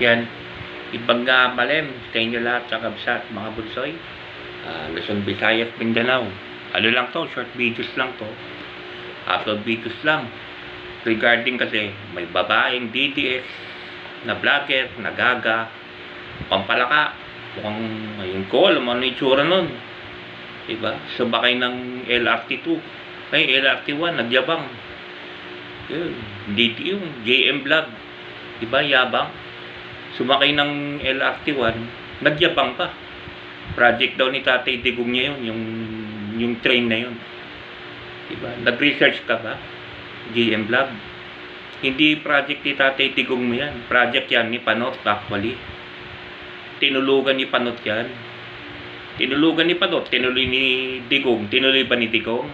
Yan. Ibang nga malem sa inyo lahat sa kabsat, mga bunsoy. Ah, Luzon, Visayas, Mindanao. Ano lang to, short videos lang to. Upload videos lang. Regarding kasi may babaeng DDS na vlogger, nagaga, pampalaka. Mukhang ngayon ko, alam ano itsura nun. Diba? Sumakay ng LRT2. Ay, LRT1, nagyabang. Yun, DD yung JM vlog. Diba, yabang. Sumakay ng LRT1, nagyabang pa. Project daw ni Tatay Digong niya yun, yung, yung train na yun. Diba? Nag-research ka ba? GM Vlog. Hindi project ni Tatay Digong mo yan. Project yan ni Panot actually. Tinulugan ni Panot yan. Tinulugan ni Panot, tinuloy ni Digong. Tinuloy ba ni Digong?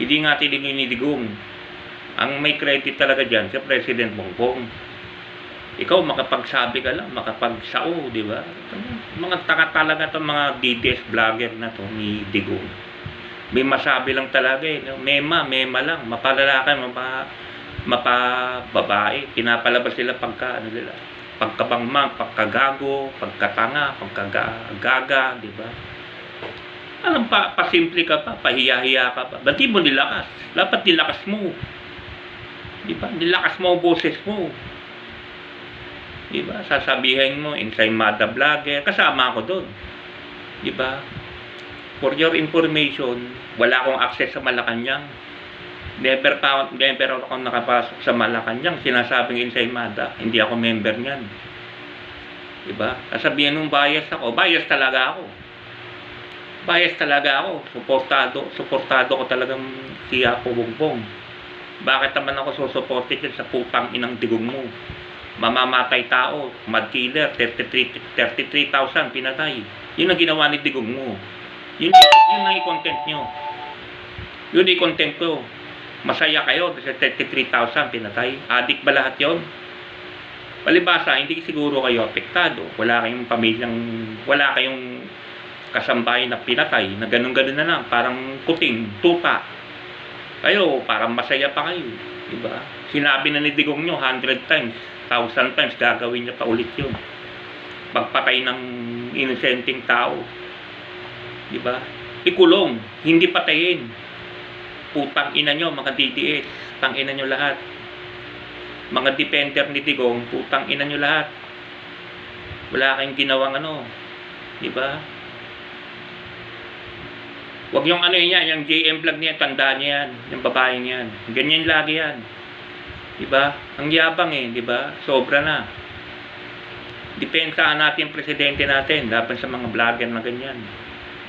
Hindi nga tinuloy ni Digong. Ang may credit talaga dyan sa President Bongbong. Ikaw makapagsabi ka lang, makapagsao, di ba? Mga taka talaga itong mga DDS vlogger na to ni Digong. May masabi lang talaga eh. Mema, mema lang. Mapalalaki, mapa, mapababae. Pinapalabas sila pagka, ano nila, pagkabangma, pagkagago, pagkatanga, pagkagaga, di ba? Alam pa, pasimple ka pa, pahiya-hiya ka pa. Ba't di mo nilakas? Dapat nilakas mo. Di ba? Nilakas mo ang boses mo. Di ba? Sasabihin mo, Ensaymada Vlogger, kasama ako doon. Di ba? For your information, wala akong access sa Malacanang. Never pa never ako nakapasok sa Malacanang. Sinasabing Ensaymada, hindi ako member niyan. Di ba? Sasabihin mong bias ako, bias talaga ako. Bias talaga ako. Suportado, suportado ko talagang si Apo Bongbong. Bakit naman ako susuporte sa putang inang digong mo? Mamamatay tao, mad killer, 33 33,000 pinatay. Yun ang ginawa ni digong mo. Yun, yun ang i-content nyo. Yun i-content ko. Masaya kayo sa 33,000 pinatay. Adik ba lahat yon? Palibasa, hindi siguro kayo apektado. Wala kayong pamilyang, wala kayong kasambahay na pinatay, na ganun-ganun na lang, parang kuting, tupa. Kayo, parang masaya pa kayo. Diba? Sinabi na ni Digong nyo, 100 times, 1,000 times, gagawin niya pa ulit yun. Pagpatay ng inosenteng tao. Diba? Ikulong, hindi patayin. Putang ina nyo, mga DDS. Putang ina nyo lahat. Mga depender ni Digong, putang ina nyo lahat. Wala kayong ginawang ano. Diba? Huwag yung ano yan, yung JM vlog niya, tandaan niya yan. Yung babae niyan. Ganyan lagi yan. Diba? Ang yabang eh, diba? Sobra na. Depensahan natin presidente natin laban sa mga vlogger na ganyan.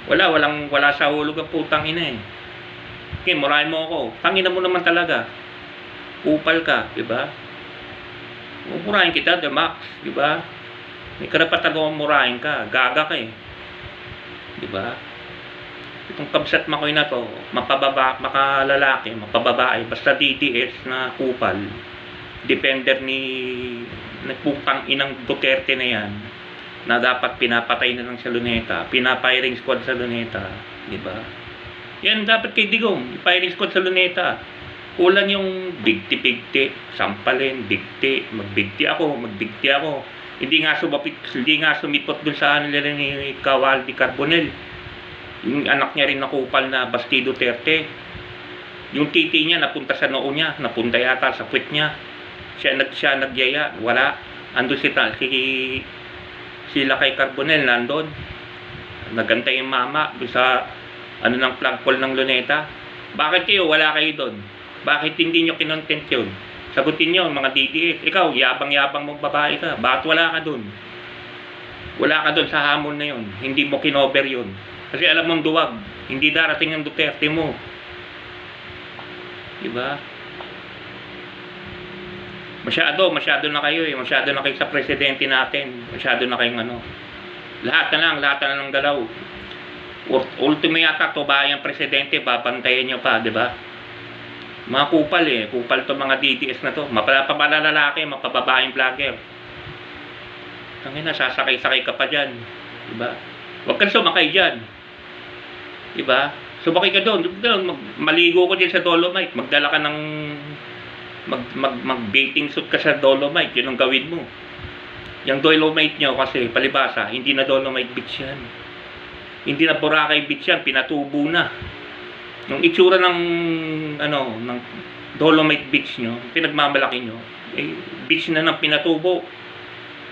Wala, walang, wala sa hulog ang putang ina eh. Okay, murahin mo ako. Tangina mo naman talaga. Upal ka, di ba? Murahin kita, the max, di ba? May karapatan ko murahin ka. Gaga ka eh. Di ba? Itong kabsat makoy na to, mapababa, makalalaki, mapababae, basta DDS na kupal, depender ni nagputang inang Duterte na yan, na dapat pinapatay na ng sa luneta, pinapiring squad sa luneta, di ba? Yan dapat kay Digong, firing squad sa luneta. Kulang yung bigti-bigti, sampalin, bigti, magbigti ako, magbigti ako. Hindi nga sumapit, hindi nga sumipot dun sa ano nila ni Kawal di. Yung anak niya rin nakupal na Basti Duterte. Yung titi niya napunta sa noo niya, napunta yata sa puwet niya. Siya nag siya nagyaya, wala. Ando si si sila kay Carbonel nandun. Nagantay yung mama sa ano ng flagpole ng luneta. Bakit kayo wala kayo doon? Bakit hindi nyo kinontent yun? Sagutin nyo mga DDS. Ikaw, yabang-yabang mong babae ka. Bakit wala ka doon? Wala ka doon sa hamon na yun. Hindi mo kinover yun. Kasi alam mong duwag. Hindi darating ang Duterte mo. Diba? Masyado, masyado na kayo eh. Masyado na kayo sa presidente natin. Masyado na kayong ano. Lahat na lang, lahat na lang ng galaw. Ul- Ultimo yata to ba yung presidente, babantayan nyo pa, di ba? Mga kupal eh. Kupal to mga DDS na to. Mapala lalaki, mapababaeng vlogger. Tangina, sasakay-sakay ka pa dyan. Di ba? Huwag kang sumakay dyan. Di ba? Sumakay ka doon. Maligo ko din sa Dolomite. Magdala ka ng mag, mag, mag bathing suit ka sa Dolomite. Yun ang gawin mo. Yung Dolomite nyo kasi, palibasa, hindi na Dolomite Beach yan. Hindi na Boracay Beach yan, pinatubo na. Yung itsura ng, ano, ng Dolomite Beach nyo, pinagmamalaki nyo, eh, beach na ng pinatubo.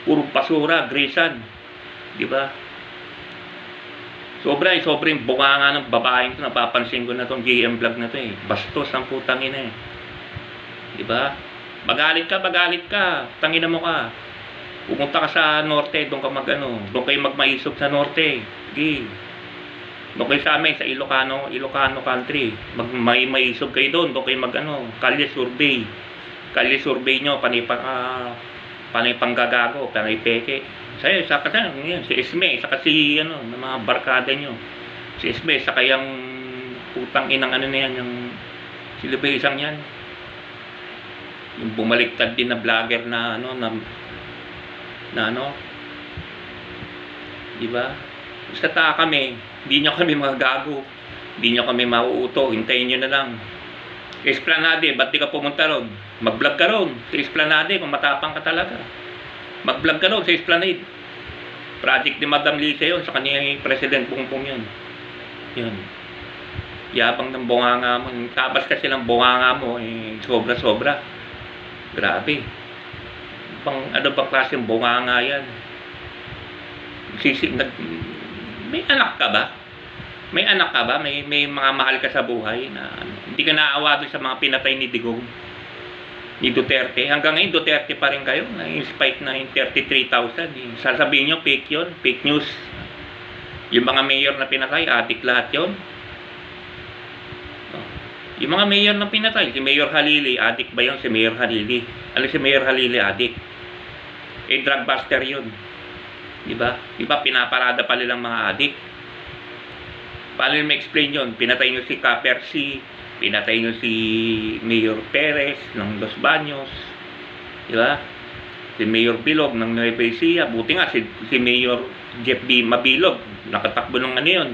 Puro basura, grisan. Di ba? Sobra, eh, sobra yung bunganga ng babaeng to. Napapansin ko na tong GM vlog na to eh. Bastos ang putang ina eh. Di ba? Magalit ka, magalit ka. Tangina mo ka. Pumunta ka sa norte, doon ka mag ano, doon kayo magmaisog sa norte. Sige. Doon kayo sa amin, sa Ilocano, Ilocano country. Mag may maisog kayo doon, doon kayo mag ano, kalye survey. Kalye survey nyo, panay ah, panay panggagago, panay peke. Saka sa, yan, si Esme, saka si, ano, ng mga barkada nyo. Si Esme, saka yung putang inang ano na yan, yung sila ba isang yan? Yung bumaliktad din na vlogger na, ano, na, na ano, di ba? Basta ta kami, hindi nyo kami magagago, hindi nyo kami mauuto, hintayin nyo na lang. Esplanade, ba't di ka pumunta ron? Mag-vlog ka ron sa Esplanade kung matapang ka talaga. Mag-vlog ka ron sa Esplanade. Project ni Madam Lisa yun, sa kanya yung President Bongbong yun. Yun. Yabang ng bunganga mo. Yung Tabas kasi ng bunganga mo, eh, sobra-sobra. Grabe. Pang, ano ba klaseng bunganga yan? Sisi, nag, may anak ka ba? May anak ka ba? May, may mga mahal ka sa buhay na ano, hindi ka naawa doon sa mga pinatay ni Digong ni Duterte. Hanggang ngayon, Duterte pa rin kayo. Na-spike na yung 33,000. Eh. Sasabihin nyo, fake yun. Fake news. Yung mga mayor na pinatay, adik lahat yun. Oh. Yung mga mayor na pinatay, si Mayor Halili, adik ba yun si Mayor Halili? Ano si Mayor Halili, adik? Eh, drug buster yun. Di ba? Di pinaparada pa nilang mga adik? Paano yung ma-explain yun? Pinatay nyo si Capersi, pinatay nyo si Mayor Perez ng Los Baños, di ba? Si Mayor Bilog ng Nueva Ecija, buti nga si, si Mayor Jeff B. Mabilog, nakatakbo ng ano yun,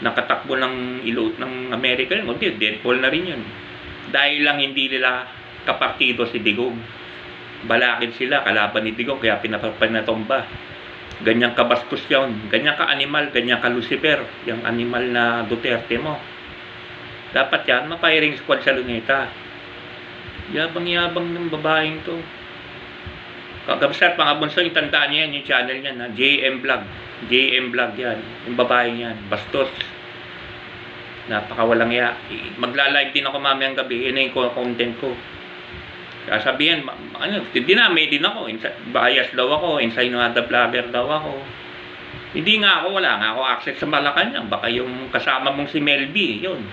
nakatakbo ng ilo ng Amerika yun, hindi, Deadpool na rin yun. Dahil lang hindi nila kapartido si Digong. Balakid sila, kalaban ni Digong, kaya pinapapanatomba. Ganyang kabastos yun. Ganyan ka animal, ganyan ka Lucifer. Yung animal na Duterte mo. Dapat yan, mapiring squad sa luneta. Yabang-yabang ng babaeng to. Kagabsat, mga bunso, yung tandaan niya yan, yung channel niya na JM Vlog. JM Vlog yan. Yung babaeng yan. Bastos. Napakawalang ya. Magla-live din ako mamayang gabi. Yun na yung content ko. Sasabihin, ano, dinamay din ako. Bias daw ako. Insinuada vlogger daw ako. Hindi nga ako, wala nga ako access sa Malacanang. Baka yung kasama mong si Melby, yun.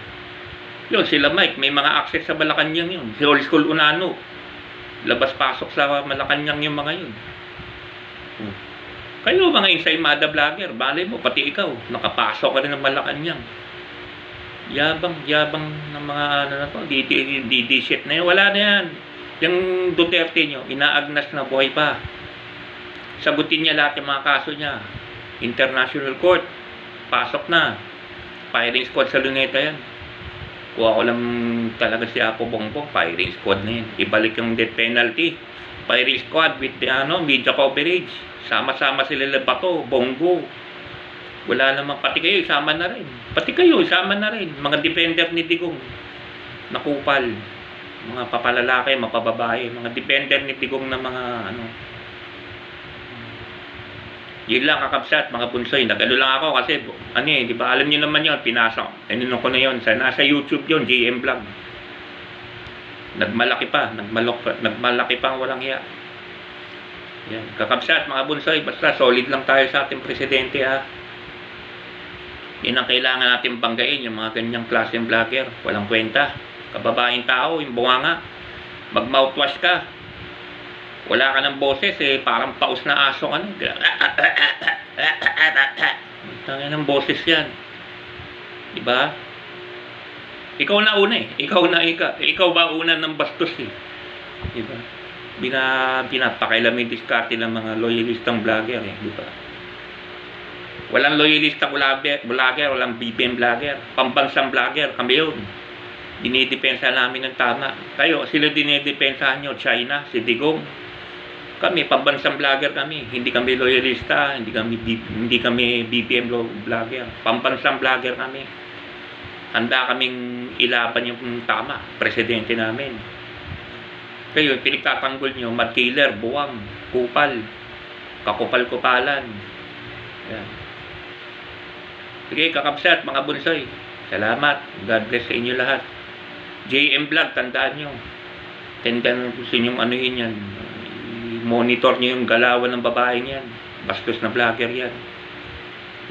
Yun, sila Mike, may mga access sa Malacanang yun. Si Old School Unano. Labas-pasok sa Malacanang yung mga yun. Hmm. Kayo mga insinuada vlogger, bale mo, pati ikaw, nakapasok ka rin ng Malacanang. Yabang, yabang ng mga ano na to, DD, DD shit na yun. Wala na yan. Yung Duterte nyo, inaagnas na buhay pa. Sagutin niya lahat yung mga kaso niya. International Court, pasok na. Firing squad sa Luneta yan. Kuha ko lang talaga si Apo Bongbong, firing squad na yan. Ibalik yung death penalty. Firing squad with the, ano, media coverage. Sama-sama sila Labato, Bongo. Wala namang, pati kayo, isama na rin. Pati kayo, isama na rin. Mga defender ni Digong. Nakupal. Mga papalalaki, mapababae. Mga defender ni Digong na mga, ano. Yun lang kakabsat, mga punsoy. Nagano lang ako kasi, ano eh, di ba, alam niyo naman yun, pinasok. Ano ko na yun, sa, nasa YouTube yun, GM Vlog. Nagmalaki pa, nagmalok pa, nagmalaki pa ang walang hiya. Yan, kakabsat, mga bunsoy, basta solid lang tayo sa ating presidente ha. Yan ang kailangan natin banggain, yung mga ganyang klaseng vlogger. Walang kwenta. Kababaeng tao, yung bunganga. Mag-mouthwash ka. Wala ka ng boses eh, parang paus na aso ka. Tangin ng boses yan. Diba? Ikaw na una eh. Ikaw na ikaw. Ikaw ba una ng bastos eh. Diba? Bina, pinapakailan may diskarte ng mga loyalistang vlogger eh. Diba? Walang loyalistang vlogger walang BBM vlogger. Pambansang vlogger, kami yun. Dinidepensa namin ng tama. Kayo, sila dinidepensahan nyo, China, si Digong. Kami, pambansang vlogger kami. Hindi kami loyalista, hindi kami, hindi kami BPM lo- vlogger. Pambansang vlogger kami. Handa kaming ilaban yung tama, presidente namin. Kayo, pinagtatanggol nyo, mad killer, buwang, kupal, kakupal-kupalan. Yan. Sige, kakapsat, mga bunsoy. Salamat. God bless sa inyo lahat. JM Vlog, tandaan nyo. Tandaan nyo gusto nyo anuhin yan. Monitor nyo yung galawan ng babaeng yan. Bastos na vlogger yan.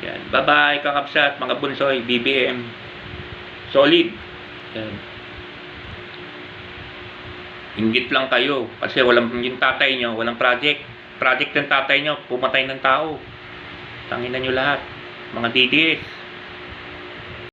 Yan. Bye-bye, kakapsat, mga bunsoy, BBM. Solid. Yan. Ingit lang kayo. Kasi walang yung tatay nyo, walang project. Project ng tatay nyo, pumatay ng tao. Tanginan nyo lahat. Mga DDS.